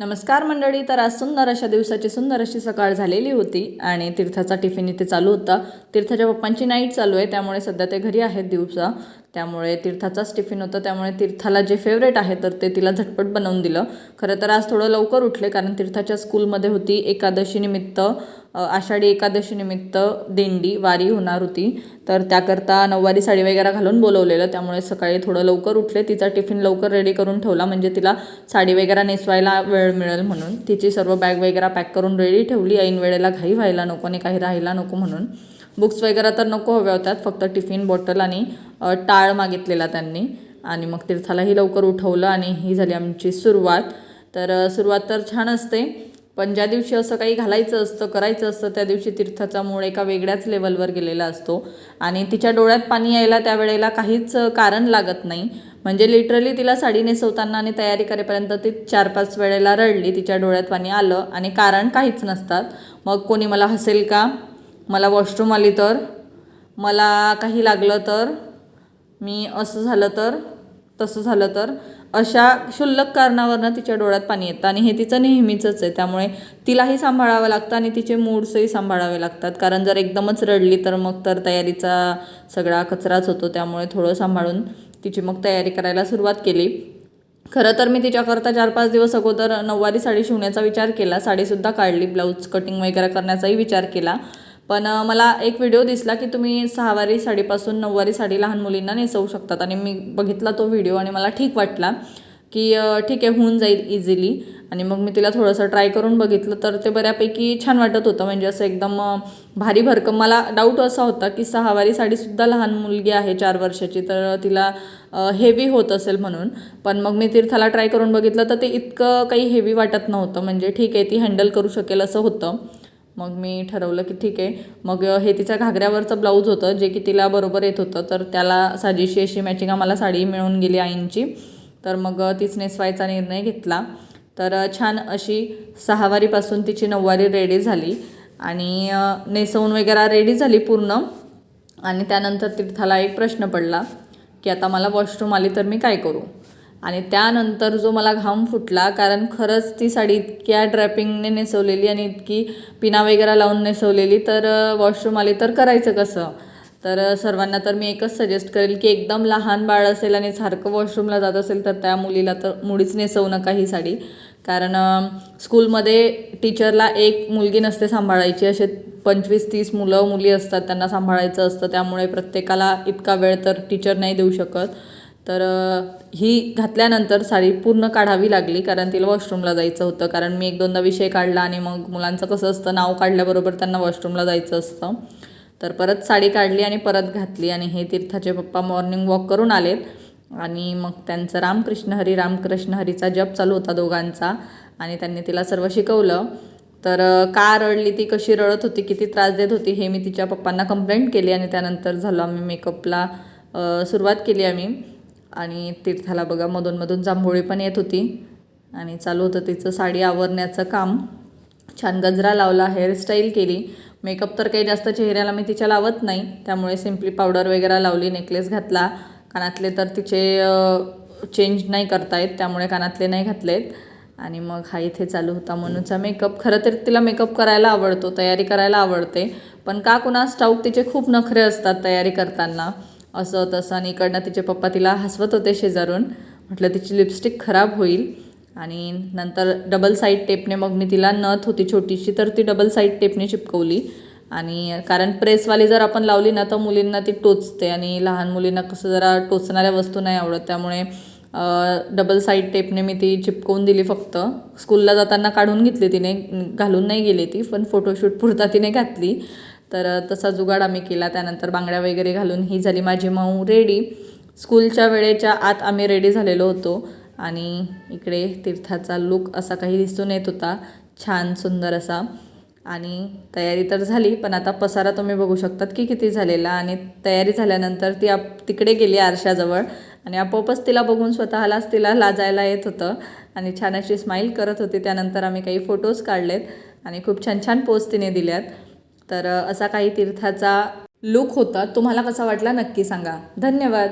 नमस्कार मंडळी तर आज सुंदर अशा दिवसाची सुंदर अशी सकाळ झालेली होती आणि तीर्थाचा टिफिन इथे चालू होता. तीर्थाच्या पप्पांची नाईट चालू आहे त्यामुळे सध्या ते घरी आहेत दिवसा. त्यामुळे तीर्थाचाच टिफिन होतं त्यामुळे तीर्थाला जे फेवरेट आहे तर ते तिला झटपट बनवून दिलं. खरं तर आज थोडं लवकर उठले कारण तीर्थाच्या स्कूलमध्ये होती एकादशीनिमित्त आषाढी एकादशीनिमित्त दिंडी वारी होणार होती. तर त्याकरता नऊवारी साडी वगैरे घालून बोलवलेलं त्यामुळे सकाळी थोडं लवकर उठले. तिचा टिफिन लवकर रेडी करून ठेवला म्हणजे तिला साडी वगैरे नेसवायला वेळ मिळेल म्हणून. तिची सर्व बॅग वगैरे पॅक करून रेडी ठेवली ऐन वेळेला घाई व्हायला नको आणि काही राहायला नको म्हणून. बुक्स वगैरे तर नको हव्या होत्यात फक्त टिफिन बॉटल आणि टाळ मागितलेला त्यांनी. आणि मग तीर्थालाही लवकर उठवलं आणि ही झाली आमची सुरुवात. तर सुरुवात तर छान असते पण ज्या दिवशी असं काही घालायचं असतं करायचं असतं त्या दिवशी तीर्थाचा मूळ एका वेगळ्याच लेवलवर गेलेला असतो. आणि तिच्या डोळ्यात पाणी यायला त्यावेळेला काहीच कारण लागत नाही. म्हणजे लिटरली तिला साडी नेसवताना आणि तयारी करेपर्यंत ती चार पाच वेळेला रडली तिच्या डोळ्यात पाणी आलं आणि कारण काहीच नसतात. मग कोणी मला हसेल का? मला वॉशरूम आली तर मला काही लागलं तर मी असं झालं तर तसं झालं तर अशा क्षुल्लक कारणावरनं तिच्या डोळ्यात पाणी येतं आणि हे तिचं नेहमीचंच आहे. त्यामुळे तिलाही सांभाळावं लागतं आणि तिचे मूड्सही सांभाळावे लागतात. कारण जर एकदमच रडली तर मग तर तयारीचा सगळा कचराच होतो. त्यामुळे थोडं सांभाळून तिची मग तयारी करायला सुरुवात केली. खरं तर मी तिच्याकरता चार पाच दिवस अगोदर नऊवारी साडी शिवण्याचा विचार केला. साडीसुद्धा काढली ब्लाऊज कटिंग वगैरे करण्याचाही विचार केला. पण मला एक व्हिडिओ दिसला की तुम्ही सहावारी साडीपासून नऊवारी साडी लहान मुलींना नेसवू शकतात. आणि मी बघितला तो व्हिडिओ आणि मला ठीक वाटला की ठीक आहे होऊन जाईल इझिली आणि मग मी तिला थोडंसं ट्राय करून बघितलं तर ते बऱ्यापैकी छान वाटत होतं. म्हणजे असं एकदम भारी भरकम. मला डाऊट असा होता की सहावारी साडीसुद्धा लहान मुलगी आहे चार वर्षाची तर तिला हेवी होत असेल म्हणून. पण मग मी तीर्थाला ट्राय करून बघितलं तर ते इतकं काही हेवी वाटत नव्हतं. म्हणजे ठीक आहे ती हँडल करू शकेल असं होतं. मग मी ठरवलं की ठीक आहे. मग हे तिच्या घागऱ्यावरचं ब्लाऊज होतं जे की तिला बरोबर येत होतं. तर त्याला साजेशी अशी मॅचिंग आम्हाला साडी मिळून गेली आईंची. तर मग तीच नेसवायचा निर्णय घेतला. तर छान अशी सहावारीपासून तिची नऊवारी रेडी झाली. आणि नेसवून वगैरे रेडी झाली पूर्ण. आणि त्यानंतर तीर्थाला एक प्रश्न पडला की आता मला वॉशरूम आली तर मी काय करू? आणि त्यानंतर जो मला घाम फुटला कारण खरंच ती साडी इतक्या ड्रॅपिंगने नेसवलेली आणि इतकी पिना वगैरे लावून नेसवलेली तर वॉशरूम आली तर करायचं कसं? तर सर्वांना तर मी एकच सजेस्ट करेल की एकदम लहान बाळ असेल आणि सारखं वॉशरूमला जात असेल तर त्या मुलीला तर मुळीच नेसवू नका ही साडी. कारण स्कूलमध्ये टीचरला एक मुलगी नसते सांभाळायची असे पंचवीस तीस मुलं मुली असतात त्यांना सांभाळायचं असतं त्यामुळे प्रत्येकाला इतका वेळ तर टीचर नाही देऊ शकत. तर ही घातल्यानंतर साडी पूर्ण काढावी लागली कारण तिला वॉशरूमला जायचं होतं. कारण मी एक दोनदा विषय काढला आणि मग मुलांचं कसं असतं नाव काढल्याबरोबर त्यांना वॉशरूमला जायचं असतं. तर परत साडी काढली आणि परत घातली आणि हे तीर्थाचे पप्पा मॉर्निंग वॉक करून आलेत. आणि मग त्यांचं रामकृष्ण हरी रामकृष्ण हरीचा जप चालू होता दोघांचा आणि त्यांनी तिला सर्व शिकवलं. तर का रडली ती कशी रडत होती किती त्रास देत होती हे मी तिच्या पप्पांना कंप्लेंट केली आणि त्यानंतर झालो आम्ही मेकअपला सुरुवात केली आम्ही. आणि तीर्थाला बघा मधून जांभोळी पण येत होती. आणि चालू होतं तिचं साडी आवरण्याचं काम. छान गजरा लावला हेअरस्टाईल केली. मेकअप तर काही जास्त चेहऱ्याला मी तिच्या लावत नाही. त्यामुळे सिम्पली पावडर वगैरे लावली नेकलेस घातला. कानातले तर तिचे चेंज नाही करता येत त्यामुळे कानातले नाही घातलेत. आणि मग हा इथे चालू होता मनूचा मेकअप खरं तर तिला मेकअप करायला आवडतो तयारी करायला आवडते. पण का कुणास ठाऊक तिचे खूप नखरे असतात तयारी करताना. असं तसं आणि इकडनं तिचे पप्पा तिला हसवत होते शेजारून. म्हटलं तिची लिपस्टिक खराब होईल. आणि नंतर डबल साईड टेपने मग मी तिला नथ होती छोटीशी तर ती डबल साईड टेपने चिपकवली. आणि कारण प्रेसवाली जर आपण लावली ना तर मुलींना ती टोचते आणि लहान मुलींना कसं जरा टोचणाऱ्या वस्तू नाही आवडत. त्यामुळे डबल साईड टेपने मी ती चिपकवून दिली फक्त. स्कूलला जाताना काढून घेतली तिने घालून नाही गेली ती पण फोटोशूट पुरता तिने घातली. तर तसा जुगाड आम्ही केला. त्यानंतर बांगड्या वगैरे घालून ही झाली माझी मऊ रेडी. स्कूलच्या वेळेच्या आत आम्ही रेडी झालेलो होतो. आणि इकडे तीर्थाचा लुक असा काही दिसून येत होता. छान सुंदर असा. आणि तयारी तर झाली पण आता पसारा तुम्ही बघू शकतात की किती झालेला. आणि तयारी झाल्यानंतर ती आप तिकडे गेली आरशाजवळ. आणि आपोआपच तिला बघून स्वतःलाच तिला लाजायला येत होतं. आणि छान अशी स्माईल करत होती. त्यानंतर आम्ही काही फोटोज काढलेत. आणि खूप छान छान पोस्ट तिने दिल्यात. तर असा काही तीर्थाचा लुक होता. तुम्हाला कसा वाटला नक्की सांगा. धन्यवाद.